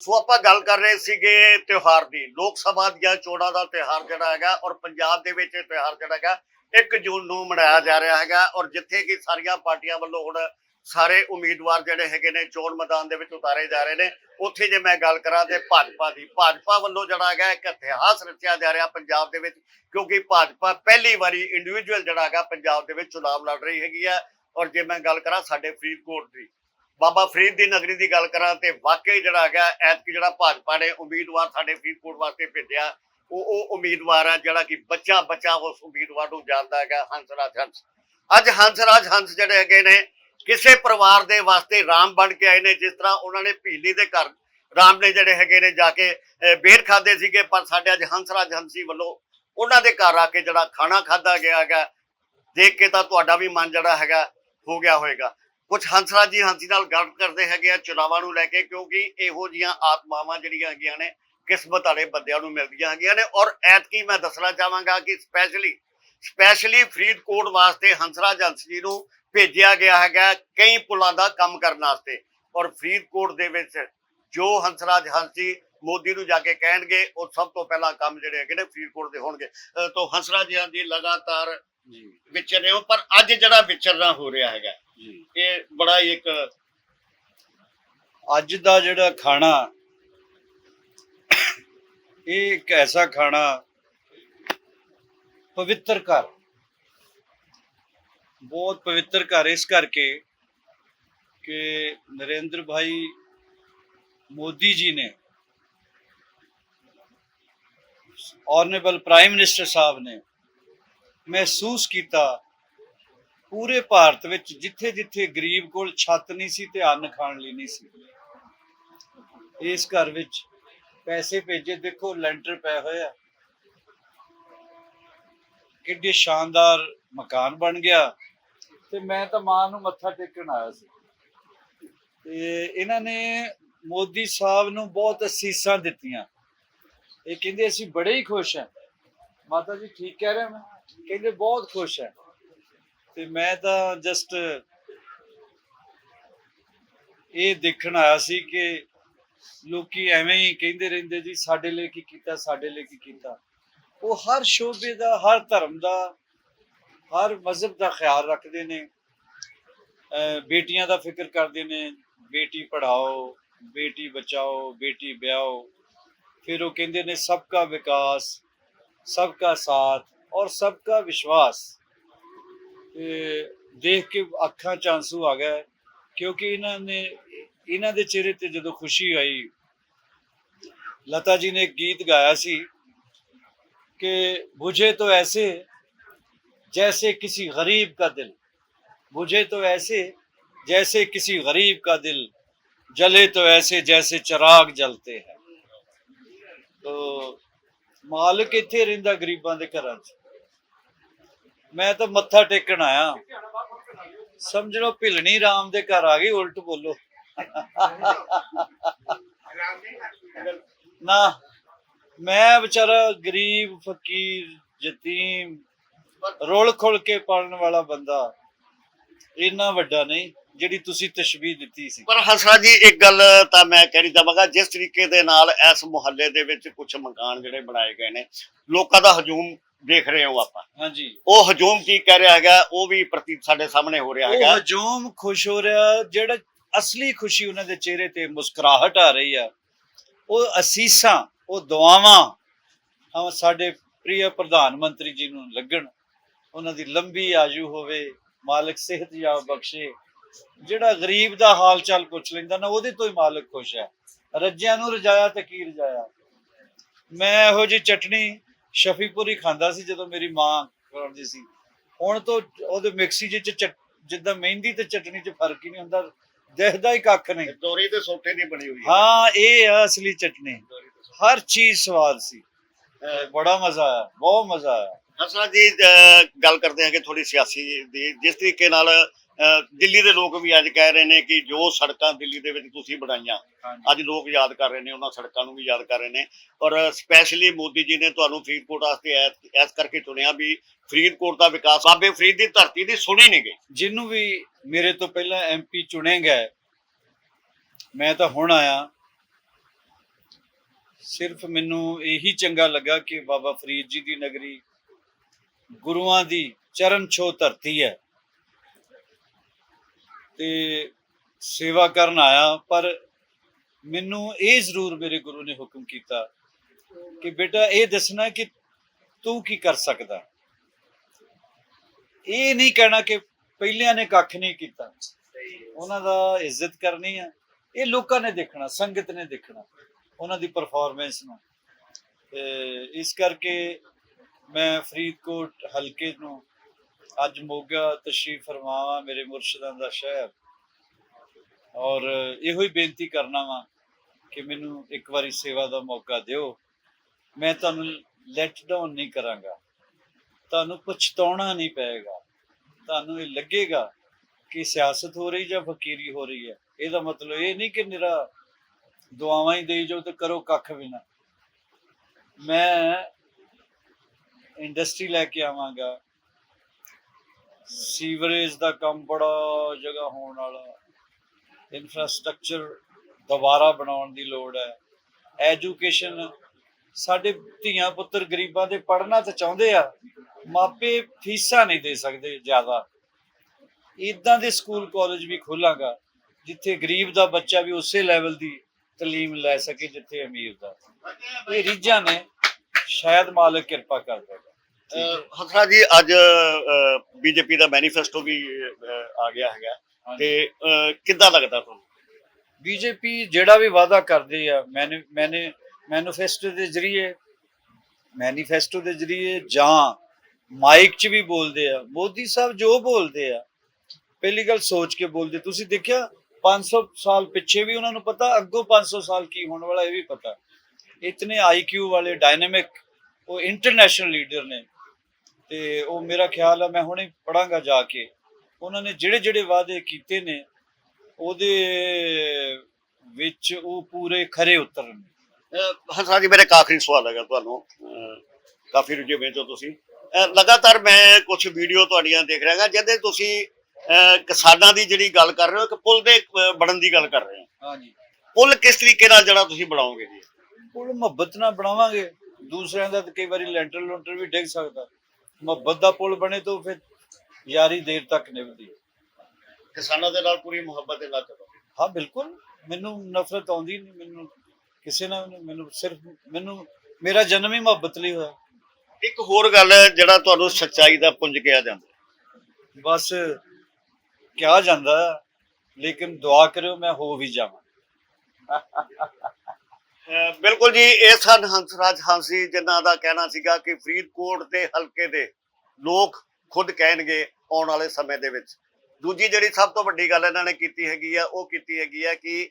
ਸੋ ਆਪਾਂ ਗੱਲ ਕਰ ਰਹੇ ਸੀਗੇ ਤਿਉਹਾਰ ਦੀ। ਲੋਕ ਸਭਾ ਦੀਆਂ ਚੋਣਾਂ ਦਾ ਤਿਉਹਾਰ ਜਿਹੜਾ ਹੈਗਾ ਔਰ ਪੰਜਾਬ ਦੇ ਵਿੱਚ ਇਹ ਤਿਉਹਾਰ ਜਿਹੜਾ ਹੈਗਾ 1 ਜੂਨ ਨੂੰ ਮਨਾਇਆ ਜਾ ਰਿਹਾ ਹੈਗਾ ਔਰ ਜਿੱਥੇ ਕਿ ਸਾਰੀਆਂ ਪਾਰਟੀਆਂ ਵੱਲੋਂ ਹੁਣ ਸਾਰੇ ਉਮੀਦਵਾਰ ਜਿਹੜੇ ਹੈਗੇ ਨੇ ਚੋਣ ਮੈਦਾਨ ਦੇ ਵਿੱਚ ਉਤਾਰੇ ਜਾ ਰਹੇ ਨੇ। ਉੱਥੇ ਜੇ ਮੈਂ ਗੱਲ ਕਰਾਂ ਤੇ ਭਾਜਪਾ ਦੀ, ਭਾਜਪਾ ਵੱਲੋਂ ਜਿਹੜਾ ਹੈਗਾ ਇੱਕ ਇਤਿਹਾਸ ਰਚਿਆ ਜਾ ਰਿਹਾ ਪੰਜਾਬ ਦੇ ਵਿੱਚ, ਕਿਉਂਕਿ ਭਾਜਪਾ ਪਹਿਲੀ ਵਾਰੀ ਇੰਡੀਵਿਜੂਅਲ ਜਿਹੜਾ ਹੈਗਾ ਪੰਜਾਬ ਦੇ ਵਿੱਚ ਚੁਣਾਵ ਲੜ ਰਹੀ ਹੈਗੀ ਆ ਔਰ ਜੇ ਮੈਂ ਗੱਲ ਕਰਾਂ ਸਾਡੇ ਫਰੀਦਕੋਟ ਦੀ ਬਾਬਾ ਫਰੀਦ ਦੀ ਨਗਰੀ ਦੀ ਗੱਲ ਕਰਾਂ ਤੇ ਵਾਕਈ ਜਿਹੜਾ ਹੈਗਾ ਐਤਕੀ ਜਿਹੜਾ ਭਾਜਪਾ ਨੇ ਉਮੀਦਵਾਰ ਸਾਡੇ ਫਰੀਦਕੋਟ ਵਾਸਤੇ ਭੇਜਿਆ ਉਹ ਉਹ ਉਮੀਦਵਾਰ ਆ ਜਿਹੜਾ ਕਿ ਬੱਚਾ ਬੱਚਾ ਉਸ ਉਮੀਦਵਾਰ ਨੂੰ ਜਾਣਦਾ ਹੈਗਾ ਹੰਸਰਾਜ ਹੰਸ। ਅੱਜ ਹੰਸਰਾਜ ਹੰਸ ਜਿਹੜੇ ਹੈਗੇ ਨੇ ਕਿਸੇ ਪਰਿਵਾਰ ਦੇ ਵਾਸਤੇ ਰਾਮ ਬਣ ਕੇ ਆਏ ਨੇ ਜਿਸ ਤਰ੍ਹਾਂ ਉਹਨਾਂ ਨੇ ਭੀਲੀ ਦੇ ਘਰ ਰਾਮ ਨੇ ਜਿਹੜੇ ਹੈਗੇ ਨੇ ਜਾ ਕੇ ਅਹ, ਬੇਰ ਖਾਦੇ ਸੀਗੇ ਪਰ ਸਾਡੇ ਅੱਜ ਹੰਸਰਾਜ ਹੰਸੀ ਵੱਲੋਂ ਉਹਨਾਂ ਦੇ ਘਰ ਆ ਕੇ ਜਿਹੜਾ ਖਾਣਾ ਖਾਦਾ ਗਿਆ ਹੈਗਾ ਦੇਖ ਕੇ ਤਾਂ ਤੁਹਾਡਾ ਵੀ ਮਨ ਜਿਹੜਾ ਹੈਗਾ ਹੋ ਗਿਆ ਹੋਵੇਗਾ ਕੁਝ ਹੰਸਰਾਜ ਜੀ ਹੰਸੀ ਨਾਲ ਗੱਲ ਕਰਦੇ ਹੈਗੇ ਆ ਚੁਣਾਵਾਂ ਨੂੰ ਲੈ ਕੇ ਕਿਉਂਕਿ ਇਹੋ ਜੀਆਂ ਆਤਮਾਵਾਂ ਜਿਹੜੀਆਂ ਹੈਗੀਆਂ ਨੇ ਕਿਸਮਤ ਵਾਲੇ ਬੰਦਿਆਂ ਨੂੰ ਮਿਲਦੀਆਂ ਹੈਗੀਆਂ ਨੇ। ਔਰ ਐਤਕੀ ਮੈਂ ਦੱਸਣਾ ਚਾਹਾਂਗਾ ਕਿ ਸਪੈਸ਼ਲੀ ਸਪੈਸ਼ਲੀ ਫਰੀਦਕੋਟ ਵਾਸਤੇ ਹੰਸਰਾਜ ਹੰਸ ਜੀ ਨੂੰ ਭੇਜਿਆ ਗਿਆ ਹੈਗਾ ਕਈ ਪੁਲਾਂ ਦਾ ਕੰਮ ਕਰਨ ਵਾਸਤੇ। ਔਰ ਫਰੀਦਕੋਟ ਦੇ ਵਿੱਚ ਜੋ ਹੰਸਰਾਜ ਹੰਸ ਜੀ ਮੋਦੀ ਨੂੰ ਜਾ ਕੇ ਕਹਿਣਗੇ ਉਹ ਸਭ ਤੋਂ ਪਹਿਲਾਂ ਕੰਮ ਜਿਹੜੇ ਹੈਗੇ ਨੇ ਫਰੀਦਕੋਟ ਦੇ ਹੋਣਗੇ। ਤੋਂ ਹੰਸਰਾਜ ਜੀ ਦੀ ਲਗਾਤਾਰ ਜੀ। ਵਿਚਰ ਰਹੇ ਹੋ ਪਰ ਅੱਜ ਜਿਹੜਾ ਵਿਚਰਨਾ ਹੋ ਰਿਹਾ ਹੈਗਾ ਇਹ ਬੜਾ ਹੀ ਇੱਕ ਅੱਜ ਦਾ ਜਿਹੜਾ ਖਾਣਾ ਇਹ ਇੱਕ ਐਸਾ ਖਾਣਾ ਪਵਿੱਤਰ ਘਰ ਬਹੁਤ ਪਵਿੱਤਰ ਘਰ ਇਸ ਕਰਕੇ ਕਿ ਨਰਿੰਦਰ ਭਾਈ ਮੋਦੀ ਜੀ ਨੇ ਆਨਰੇਬਲ ਪ੍ਰਾਈਮ ਮਿਨਿਸਟਰ ਸਾਹਿਬ ਨੇ ਮਹਿਸੂਸ ਕੀਤਾ ਪੂਰੇ ਭਾਰਤ ਵਿੱਚ ਜਿੱਥੇ ਜਿੱਥੇ ਗਰੀਬ ਕੋਲ ਛੱਤ ਨਹੀਂ ਸੀ ਤੇ ਅੰਨ ਖਾਣ ਲਈ ਨਹੀਂ ਸੀ। ਇਸ ਘਰ ਵਿੱਚ ਪੈਸੇ ਭੇਜੇ, ਦੇਖੋ ਲੈਂਟਰ ਪਏ ਹੋਏ ਆ ਕਿੱਡੇ ਸ਼ਾਨਦਾਰ ਮਕਾਨ ਬਣ ਗਿਆ। ਤੇ ਮੈਂ ਤਾਂ ਮਾਂ ਨੂੰ ਮੱਥਾ ਟੇਕਣ ਆਇਆ ਸੀ। ਤੇ ਇਹਨਾਂ ਨੇ ਮੋਦੀ ਸਾਹਿਬ ਨੂੰ ਬਹੁਤ ਅਸੀਸਾਂ ਦਿੱਤੀਆਂ। ਇਹ ਕਹਿੰਦੇ, ਅਸੀਂ ਬੜੇ ਹੀ ਖੁਸ਼ ਹਾਂ। ਮਾਤਾ ਜੀ ਠੀਕ ਕਹਿ ਰਹੇ ਮੈਂ ਕਹਿੰਦੇ ਬਹੁਤ ਖੁਸ਼ ਹੈ। ਤੇ ਮੈਂ ਤਾਂ ਜਸਟ ਇਹ ਦੇਖਣ ਆਇਆ ਸੀ ਕਿ ਲੋਕੀ ਐਵੇਂ ਹੀ ਕਹਿੰਦੇ ਰਹਿੰਦੇ ਜੀ, ਸਾਡੇ ਲਈ ਕੀ ਕੀਤਾ, ਸਾਡੇ ਲਈ ਕੀ ਕੀਤਾ। ਉਹ ਹਰ ਸ਼ੋਬੇ ਦਾ, ਹਰ ਧਰਮ ਦਾ, ਹਰ ਮਜ਼ਹਬ ਦਾ ਖਿਆਲ ਰੱਖਦੇ ਨੇ। ਬੇਟੀਆਂ ਦਾ ਫਿਕਰ ਕਰਦੇ ਨੇ, ਬੇਟੀ ਪੜਾਓ ਬੇਟੀ ਬਚਾਓ, ਬੇਟੀ ਵਿਆਹੋ। ਫਿਰ ਉਹ ਕਹਿੰਦੇ ਨੇ, ਸਭ ਦਾ ਵਿਕਾਸ, ਸਭ ਦਾ ਸਾਥ ਔਰ ਸਭ ਦਾ ਵਿਸ਼ਵਾਸ। ਦੇਖ ਕੇ ਅੱਖਾਂ 'ਚ ਆਂਸੂ ਆ ਗਏ ਕਿਉਂਕਿ ਇਹਨਾਂ ਨੇ ਇਹਨਾਂ ਦੇ ਚਿਹਰੇ ਤੇ ਜਦੋਂ ਖੁਸ਼ੀ ਆਈ ਲਤਾ ਜੀ ਨੇ ਇੱਕ ਗੀਤ ਗਾਇਆ ਸੀ ਕਿ ਬੁਝੇ तो ऐसे जैसे किसी गरीब का दिल बुझे तो ऐसे जैसे किसी गरीब का दिल जले तो ऐसे जैसे चिराग जलते हैं तो ਮਾਲਕ ਇੱਥੇ ਰਹਿੰਦਾ ਗਰੀਬਾਂ ਦੇ ਘਰਾਂ 'ਚ ਮੈਂ ਤਾਂ ਮੱਥਾ ਟੇਕਣ ਆਇਆ। ਸਮਝ ਲਓ, ਭਿਲਣੀ ਰਾਮ ਦੇ ਘਰ ਆ ਗਈ, ਉਲਟ ਬੋਲੋ। ਨਾ, ਮੈਂ ਵਿਚਾਰਾ ਗਰੀਬ, ਫਕੀਰ, ਯਤੀਮ, ਰੋਲ ਖੋਲ ਕੇ ਪਾਲਣ ਵਾਲਾ ਬੰਦਾ, ਇੰਨਾ ਵੱਡਾ ਨਹੀਂ, ਜਿਹੜੀ ਤੁਸੀਂ ਤਸ਼ਬੀਹ ਦਿੱਤੀ ਸੀ। ਪਰ ਹਸਰਾ ਜੀ, ਇੱਕ ਗੱਲ ਤਾਂ ਮੈਂ ਕਹਿਣੀ ਚਾਹਾਂਗਾ ਜਿਸ ਤਰੀਕੇ ਦੇ ਨਾਲ ਇਸ ਮੁਹੱਲੇ ਦੇ ਵਿੱਚ ਕੁਝ ਮਕਾਨ ਜਿਹੜੇ ਬਣਾਏ ਗਏ ਨੇ, ਲੋਕਾਂ ਦਾ ਹਜੂਮ ਦੇਖ ਰਹੇ ਹੋ ਆਪਾਂ। ਹਾਂਜੀ। ਉਹ ਹਜੂਮ ਕੀ ਕਹਿ ਰਿਹਾ ਹੈਗਾ ਉਹ ਵੀ ਪ੍ਰਤੀਤ ਸਾਡੇ ਸਾਹਮਣੇ ਹੋ ਰਿਹਾ ਉਹ ਹੈਗਾ। ਹਜੂਮ ਖੁਸ਼ ਹੋ ਰਿਹਾ ਜਿਹੜਾ ਅਸਲੀ ਖੁਸ਼ੀ ਉਹਨਾਂ ਦੇ ਚਿਹਰੇ ਤੇ ਮੁਸਕਰਾਹਟ ਆ ਰਹੀ ਆ। ਉਹ ਅਸੀਸਾਂ ਉਹ ਦੁਆਵਾਂ ਹਾਂ ਸਾਡੇ ਪ੍ਰਿਯ ਪ੍ਰਧਾਨ ਮੰਤਰੀ ਜੀ ਨੂੰ ਲੱਗਣ। ਉਹਨਾਂ ਦੀ ਲੰਬੀ ਆਯੂ ਹੋਵੇ ਮਾਲਕ ਸਿਹਤ ਯਾਬ ਬਖਸ਼ੇ। ਜਿਹੜਾ ਗਰੀਬ ਦਾ ਹਾਲ ਚਾਲ ਪੁੱਛ ਲੈਂਦਾ ਨਾ ਉਹਦੇ ਤੋਂ ਹੀ ਮਾਲਕ ਖੁਸ਼ ਹੈ। ਰੱਜਿਆਂ ਨੂੰ ਰਜਾਇਆ ਤੇ ਕੀ ਰਜਾਇਆ? ਮੈਂ ਇਹੋ ਜੀ ਚਟਣੀ ਸ਼ਫੀਪੁਰੀ ਖਾਂਦਾ ਸੀ ਜਦੋਂ ਮੇਰੀ ਮਾਂ ਖਾਂਦੀ ਸੀ। ਹੁਣ ਤੋਂ ਉਹਦੇ ਮਿਕਸੀ ਚ ਜਿੱਦਾਂ ਮਹਿੰਦੀ ਤੇ ਚਟਣੀ ਚ ਫ਼ਰਕ ਹੀ ਨਹੀਂ ਹੁੰਦਾ। ਦਿਖਦਾ ਹੀ ਕੱਖ ਨਹੀਂ। ਦੋਰੀ ਤੇ ਸੋਟੇ ਦੀ ਬਣੀ ਹੋਈ ਹੈ। ਹਾਂ ਇਹ ਆ ਅਸਲੀ ਚਟਣੀ ਹਰ ਚੀਜ਼ ਸਵਾਦ ਸੀ। ਬੜਾ ਮਜ਼ਾ ਆਇਆ ਬਹੁਤ ਮਜ਼ਾ ਆਇਆ। ਹੰਸਰਾਜ ਜੀ ਗੱਲ ਕਰਦੇ ਹਾਂ ਕਿ ਥੋੜੀ ਸਿਆਸੀ ਦੀ ਜਿਸ ਤਰੀਕੇ ਨਾਲ ਦਿੱਲੀ ਦੇ ਲੋਕ ਵੀ ਅੱਜ ਕਹਿ ਰਹੇ ਨੇ ਕਿ ਜੋ ਸੜਕਾਂ ਦਿੱਲੀ ਦੇ ਵਿੱਚ ਤੁਸੀਂ ਬਣਾਈਆਂ ਅੱਜ ਲੋਕ ਯਾਦ ਕਰ ਰਹੇ ਨੇ ਉਹਨਾਂ ਸੜਕਾਂ ਨੂੰ ਵੀ ਯਾਦ ਕਰ ਰਹੇ ਨੇ। ਔਰ ਸਪੈਸ਼ਲੀ ਮੋਦੀ ਜੀ ਨੇ ਤੁਹਾਨੂੰ ਫਰੀਦਕੋਟ ਵਾਸਤੇ ਐਸ- ਕਰਕੇ ਚੁਣਿਆ ਵੀ ਫਰੀਦਕੋਟ ਦਾ ਵਿਕਾਸ ਬਾਬੇ ਫਰੀਦ ਦੀ ਧਰਤੀ ਦੀ ਸੁਣੀ ਨਹੀਂ ਗਈ। ਜਿਹਨੂੰ ਵੀ ਮੇਰੇ ਤੋਂ ਪਹਿਲਾਂ ਐਮਪੀ ਚੁਣੇ ਗਏ ਮੈਂ ਤਾਂ ਹੁਣ ਆਇਆ। ਸਿਰਫ ਮੈਨੂੰ ਇਹੀ ਚੰਗਾ ਲੱਗਾ ਕਿ ਬਾਬਾ ਫਰੀਦ ਜੀ ਦੀ ਨਗਰੀ ਗੁਰੂਆਂ ਦੀ ਚਰਨ ਛੋਹ ਧਰਤੀ ਹੈ। ਤੇ ਸੇਵਾ ਕਰਨ ਆਇਆ, ਪਰ ਮੈਨੂੰ ਇਹ ਜ਼ਰੂਰ ਮੇਰੇ ਗੁਰੂ ਨੇ ਹੁਕਮ ਕੀਤਾ ਕਿ ਬੇਟਾ ਇਹ ਦੱਸਣਾ ਕਿ ਤੂੰ ਕੀ ਕਰ ਸਕਦਾ। ਇਹ ਨਹੀਂ ਕਹਿਣਾ ਕਿ ਪਹਿਲਿਆਂ ਨੇ ਕੱਖ ਨਹੀਂ ਕੀਤਾ। ਉਹਨਾਂ ਦਾ ਇੱਜ਼ਤ ਕਰਨੀ ਆ। ਇਹ ਲੋਕਾਂ ਨੇ ਦੇਖਣਾ, ਸੰਗਤ ਨੇ ਦੇਖਣਾ, ਉਹਨਾਂ ਦੀ ਪਰਫਾਰਮੈਂਸ ਨੂੰ। ਤੇ ਇਸ ਕਰਕੇ ਮੈਂ ਫਰੀਦਕੋਟ ਹਲਕੇ ਨੂੰ ਅੱਜ ਮੋਗਾ ਤਸ਼ਰੀਫ ਫਰਮਾਵਾ ਮੇਰੇ ਮੁਰਸ਼ਿਦਾਂ ਦਾ ਸ਼ਹਿਰ। ਔਰ ਇਹੋ ਹੀ ਬੇਨਤੀ ਕਰਨਾ ਵਾ ਕਿ ਮੈਨੂੰ ਇੱਕ ਵਾਰੀ ਸੇਵਾ ਦਾ ਮੌਕਾ ਦਿਓ। ਮੈਂ ਤੁਹਾਨੂੰ ਲੈਟ ਡਾਊਨ ਨਹੀਂ ਕਰਾਂਗਾ। ਤੁਹਾਨੂੰ ਪਛਤਾਉਣਾ ਨਹੀਂ ਪਏਗਾ। ਤੁਹਾਨੂੰ ਇਹ ਲੱਗੇਗਾ ਕਿ ਸਿਆਸਤ ਹੋ ਰਹੀ ਜਾਂ ਫਕੀਰੀ ਹੋ ਰਹੀ ਹੈ। ਇਹਦਾ ਮਤਲਬ ਇਹ ਨਹੀਂ ਕਿ ਨਿਰਾ ਦੁਆਵਾਂ ਹੀ ਦੇਈ ਜਾਓ ਤੇ ਕਰੋ ਕੱਖ ਵੀ ਨਾ। ਮੈਂ ਇੰਡਸਟਰੀ ਲੈ ਕੇ ਆਵਾਂਗਾ। ਸੀਵਰੇਜ ਦਾ ਕੰਮ ਬੜਾ ਜਗ੍ਹਾ ਹੋਣ ਵਾਲਾ। ਇਨਫਰਾਸਟ੍ਰਕਚਰ ਦੁਬਾਰਾ ਬਣਾਉਣ ਦੀ ਲੋੜ ਹੈ। ਐਜੂਕੇਸ਼ਨ ਸਾਡੇ ਧੀਆਂ ਪੁੱਤਰ ਗਰੀਬਾਂ ਦੇ ਪੜ੍ਹਨਾ ਤਾਂ ਚਾਹੁੰਦੇ ਆ, ਮਾਪੇ ਫੀਸਾਂ ਨਹੀਂ ਦੇ ਸਕਦੇ ਜ਼ਿਆਦਾ। ਇਦਾਂ ਦੇ ਸਕੂਲ ਕਾਲਜ ਵੀ ਖੋਲਾਂਗਾ, ਜਿੱਥੇ ਗਰੀਬ ਦਾ ਬੱਚਾ ਵੀ ਉਸੇ ਲੈਵਲ ਦੀ ਤਾਲੀਮ ਲੈ ਸਕੇ ਜਿੱਥੇ ਅਮੀਰ ਦਾ। ਇਹ ਰੀਝਾਂ ਨੇ, ਸ਼ਾਇਦ ਮਾਲਕ ਕਿਰਪਾ ਕਰ ਦੇਗਾ ਹਸਰਾ ਜੀ ਅੱਜ ਬੀਜੇਪੀ ਦਾ ਮੈਨੀਫੈਸਟੋ ਵੀ ਆ ਗਿਆ ਹੈਗਾ। ਤੇ ਕਿੱਦਾਂ ਲੱਗਦਾ ਤੁਹਾਨੂੰ? ਬੀਜੇਪੀ ਜਿਹੜਾ ਵੀ ਵਾਅਦਾ ਕਰਦੀ ਆ ਮੈਨੇ ਮੈਨੇ ਮੈਨੀਫੈਸਟੋ ਦੇ ਜ਼ਰੀਏ ਮੈਨੀਫੈਸਟੋ ਦੇ ਜ਼ਰੀਏ ਜਾਂ ਮਾਈਕ 'ਚ ਵੀ ਬੋਲਦੇ ਆ ਮੋਦੀ ਸਾਹਿਬ ਜੋ ਬੋਲਦੇ ਆ ਪਹਿਲੀ ਗੱਲ ਸੋਚ ਕੇ ਬੋਲਦੇ। ਤੁਸੀਂ ਦੇਖਿਆ 500 ਸਾਲ ਪਿੱਛੇ ਵੀ ਉਹਨਾਂ ਨੂੰ ਪਤਾ ਅੱਗੋਂ 500 ਸਾਲ ਕੀ ਹੋਣ ਵਾਲਾ ਇਹ ਵੀ ਪਤਾ। ਇਤਨੇ ਆਈਕਿਊ ਵਾਲੇ ਡਾਇਨਾਮਿਕ ਉਹ ਇੰਟਰਨੈਸ਼ਨਲ ਲੀਡਰ ਨੇ। ਤੇ ਉਹ ਮੇਰਾ ਖਿਆਲ ਆ ਮੈਂ ਹੁਣੇ ਪੜਾਂਗਾ ਜਾ ਕੇ। ਉਹਨਾਂ ਨੇ ਜਿਹੜੇ ਜਿਹੜੇ ਵਾਅਦੇ ਕੀਤੇ ਨੇ ਉਹਦੇ ਵਿੱਚ ਉਹ ਪੂਰੇ ਖਰੇ ਉਤਰਨ। ਹਸਰਾ ਜੀ ਮੇਰੇ ਇੱਕ ਆਖਰੀ ਸਵਾਲ ਹੈਗਾ ਤੁਹਾਨੂੰ। ਕਾਫੀ ਰੁਝੇਵੇਂ ਤੋਂ ਤੁਸੀਂ। ਲਗਾਤਾਰ ਮੈਂ ਕੁਝ ਵੀਡੀਓ ਤੁਹਾਡੀਆਂ ਦੇਖ ਰਿਹਾ ਹਾਂ ਤੁਸੀਂ ਕਿਸਾਨਾਂ ਦੀ ਜਿਹੜੀ ਗੱਲ ਕਰ ਰਹੇ ਹੋ ਕਿ ਪੁਲ ਦੇ ਬਣਨ ਦੀ ਗੱਲ ਕਰ ਰਹੇ ਹੋ। ਹਾਂਜੀ। ਪੁਲ ਕਿਸ ਤਰੀਕੇ ਨਾਲ ਜਿਹੜਾ ਤੁਸੀਂ ਬਣਾਓਗੇ ਜੀ? ਉਹ ਮੁਹੱਬਤ ਨਾਲ ਬਣਾਵਾਂਗੇ। ਦੂਸਰਿਆਂ ਦਾ ਤਾਂ ਕਈ ਵਾਰੀ ਲੈਂਟਰ ਲੁੰਟਰ ਵੀ ਡਿੱਗ ਸਕਦਾ। ਮੁਹੱਬਤ ਦਾ ਪੁਲ ਬਣੇ ਤਾਂ ਫਿਰ ਯਾਰੀ ਦੇਰ ਤੱਕ ਨਿਭਦੀ। ਹੈ। ਕਿਸਾਨਾਂ ਦੇ ਨਾਲ ਪੂਰੀ ਮੁਹੱਬਤ ਦੇ ਨਾਲ ਚੱਲੋ। ਹਾਂ ਬਿਲਕੁਲ। ਮੈਨੂੰ ਨਫ਼ਰਤ ਆਉਂਦੀ ਨਹੀਂ ਮੈਨੂੰ ਕਿਸੇ ਨਾਲ ਮੈਨੂੰ ਸਿਰਫ ਮੈਨੂੰ ਮੇਰਾ ਜਨਮ ਹੀ ਮੁਹੱਬਤ ਲਈ ਹੋਇਆ। ਇੱਕ ਹੋਰ ਗੱਲ ਹੈ, ਜਿਹੜਾ ਤੁਹਾਨੂੰ ਸੱਚਾਈ ਦਾ ਪੁੰਜ ਕਿਹਾ ਜਾਂਦਾ ਬਸ ਕਿਹਾ ਜਾਂਦਾ ਲੇਕਿਨ ਦੁਆ ਕਰਿਓ ਮੈਂ ਹੋ ਵੀ ਜਾਵਾਂ। ਬਿਲਕੁਲ ਜੀ, ਇਹ ਸਨ ਹੰਸਰਾਜ ਹਾਂਸੀ, ਜਿਨ੍ਹਾਂ ਦਾ ਕਹਿਣਾ ਸੀਗਾ ਕਿ ਫਰੀਦਕੋਟ ਦੇ ਹਲਕੇ ਦੇ ਲੋਕ ਖੁਦ ਕਹਿਣਗੇ ਆਉਣ ਵਾਲੇ ਸਮੇਂ ਦੇ ਵਿੱਚ। ਦੂਜੀ ਜਿਹੜੀ ਸਭ ਤੋਂ ਵੱਡੀ ਗੱਲ ਇਹਨਾਂ ਨੇ ਕੀਤੀ ਹੈਗੀ ਆ, ਉਹ ਕੀਤੀ ਹੈਗੀ ਆ ਕਿ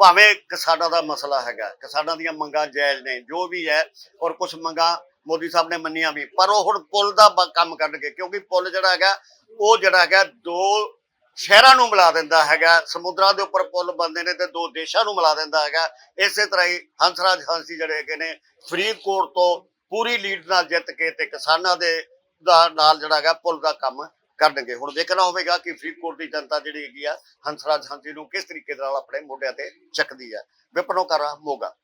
ਭਾਵੇਂ ਕਿਸਾਨਾਂ ਦਾ ਮਸਲਾ ਹੈਗਾ, ਕਿਸਾਨਾਂ ਦੀਆਂ ਮੰਗਾਂ ਜਾਇਜ਼ ਨੇ, ਜੋ ਵੀ ਹੈ, ਔਰ ਕੁਝ ਮੰਗਾਂ ਮੋਦੀ ਸਾਹਿਬ ਨੇ ਮੰਨੀਆਂ ਵੀ, ਪਰ ਉਹ ਹੁਣ ਪੁਲ ਦਾ ਕੰਮ ਕਰਨਗੇ, ਕਿਉਂਕਿ ਪੁਲ ਜਿਹੜਾ ਹੈਗਾ, ਉਹ ਜਿਹੜਾ ਹੈਗਾ ਦੋ ਸ਼ਹਿਰਾਂ ਨੂੰ ਮਿਲਾ ਦਿੰਦਾ ਹੈਗਾ, ਸਮੁੰਦਰਾਂ ਦੇ ਉੱਪਰ ਪੁਲ ਬਣਦੇ ਨੇ ਤੇ ਦੋ ਦੇਸ਼ਾਂ ਨੂੰ ਮਿਲਾ ਦਿੰਦਾ ਹੈਗਾ। ਇਸੇ ਤਰ੍ਹਾਂ ਹੀ ਹੰਸਰਾਜ ਹੰਸੀ ਜਿਹੜੇ ਹੈਗੇ ਨੇ, ਫਰੀਦਕੋਟ ਤੋਂ ਪੂਰੀ ਲੀਡ ਨਾਲ ਜਿੱਤ ਕੇ ਤੇ ਕਿਸਾਨਾਂ ਦੇ ਦਾ ਨਾਲ ਜਿਹੜਾ ਹੈਗਾ ਪੁਲ ਦਾ ਕੰਮ ਕਰਨਗੇ। ਹੁਣ ਦੇਖਣਾ ਹੋਵੇਗਾ ਕਿ ਫਰੀਦਕੋਟ ਦੀ ਜਨਤਾ ਜਿਹੜੀ ਹੈਗੀ ਆ, ਹੰਸਰਾਜ ਹੰਸੀ ਨੂੰ ਕਿਸ ਤਰੀਕੇ ਦੇ ਨਾਲ ਆਪਣੇ ਮੋਢਿਆਂ ਤੇ ਚੱਕਦੀ ਹੈ ਵਿਪਨੋਂ ਕਰਾਂ ਮੋਗਾ।